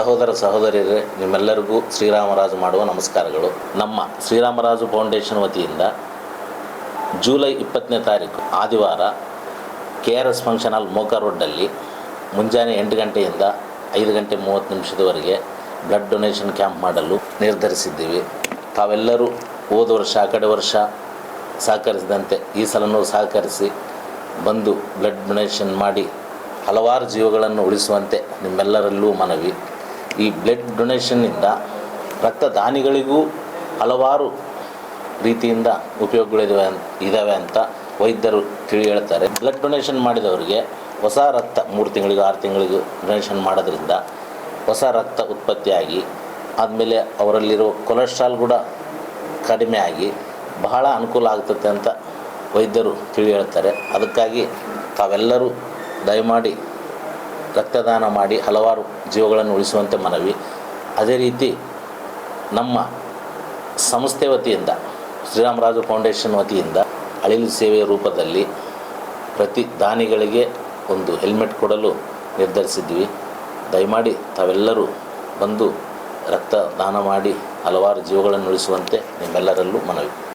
ಸಹೋದರ ಸಹೋದರಿಯರೇ, ನಿಮ್ಮೆಲ್ಲರಿಗೂ ಶ್ರೀರಾಮರಾಜು ಮಾಡುವ ನಮಸ್ಕಾರಗಳು. ನಮ್ಮ ಶ್ರೀರಾಮರಾಜು ಫೌಂಡೇಶನ್ ವತಿಯಿಂದ ಜೂಲೈ ಇಪ್ಪತ್ತನೇ ತಾರೀಕು, ಆದಿವಾರ, K R S function hall Moka ರೋಡ್ನಲ್ಲಿ ಮುಂಜಾನೆ ಎಂಟು ಗಂಟೆಯಿಂದ ಐದು ಗಂಟೆ ಮೂವತ್ತು ನಿಮಿಷದವರೆಗೆ ಬ್ಲಡ್ ಡೊನೇಷನ್ ಕ್ಯಾಂಪ್ ಮಾಡಲು ನಿರ್ಧರಿಸಿದ್ದೀವಿ. ತಾವೆಲ್ಲರೂ ಹೋದ ವರ್ಷ, ಆ ಕಡೆ ವರ್ಷ ಸಹಕರಿಸಿದಂತೆ ಈ ಸಲನೂ ಸಹಕರಿಸಿ ಬಂದು ಬ್ಲಡ್ ಡೊನೇಷನ್ ಮಾಡಿ ಹಲವಾರು ಜೀವಗಳನ್ನು ಉಳಿಸುವಂತೆ ನಿಮ್ಮೆಲ್ಲರಲ್ಲೂ ಮನವಿ. ಈ ಬ್ಲಡ್ ಡೊನೇಷನ್ನಿಂದ ರಕ್ತದಾನಿಗಳಿಗೂ ಹಲವಾರು ರೀತಿಯಿಂದ ಉಪಯೋಗಗಳಿದಾವೆ ಇದ್ದಾವೆ ಅಂತ ವೈದ್ಯರು ತಿಳಿ ಹೇಳ್ತಾರೆ. ಬ್ಲಡ್ ಡೊನೇಷನ್ ಮಾಡಿದವರಿಗೆ ಹೊಸ ರಕ್ತ ಮೂರು ತಿಂಗಳಿಗೂ, ಆರು ತಿಂಗಳಿಗೂ ಡೊನೇಷನ್ ಮಾಡೋದ್ರಿಂದ ಹೊಸ ರಕ್ತ ಉತ್ಪತ್ತಿಯಾಗಿ, ಆದಮೇಲೆ ಅವರಲ್ಲಿರೋ ಕೊಲೆಸ್ಟ್ರಾಲ್ ಕೂಡ ಕಡಿಮೆ ಆಗಿ ಬಹಳ ಅನುಕೂಲ ಆಗ್ತದೆ ಅಂತ ವೈದ್ಯರು ತಿಳಿ ಹೇಳ್ತಾರೆ. ಅದಕ್ಕಾಗಿ ತಾವೆಲ್ಲರೂ ದಯಮಾಡಿ ರಕ್ತದಾನ ಮಾಡಿ ಹಲವಾರು ಜೀವಗಳನ್ನು ಉಳಿಸುವಂತೆ ಮನವಿ. ಅದೇ ರೀತಿ ನಮ್ಮ ಸಂಸ್ಥೆ ವತಿಯಿಂದ ಶ್ರೀರಾಮರಾಜು ಫೌಂಡೇಶನ್ ವತಿಯಿಂದ ಅಳಿಲು ಸೇವೆಯ ರೂಪದಲ್ಲಿ ಪ್ರತಿ ದಾನಿಗಳಿಗೆ ಒಂದು ಹೆಲ್ಮೆಟ್ ಕೊಡಲು ನಿರ್ಧರಿಸಿದ್ವಿ ದಯಮಾಡಿ ತಾವೆಲ್ಲರೂ ಬಂದು ರಕ್ತದಾನ ಮಾಡಿ ಹಲವಾರು ಜೀವಗಳನ್ನು ಉಳಿಸುವಂತೆ ನಿಮ್ಮೆಲ್ಲರಲ್ಲೂ ಮನವಿ.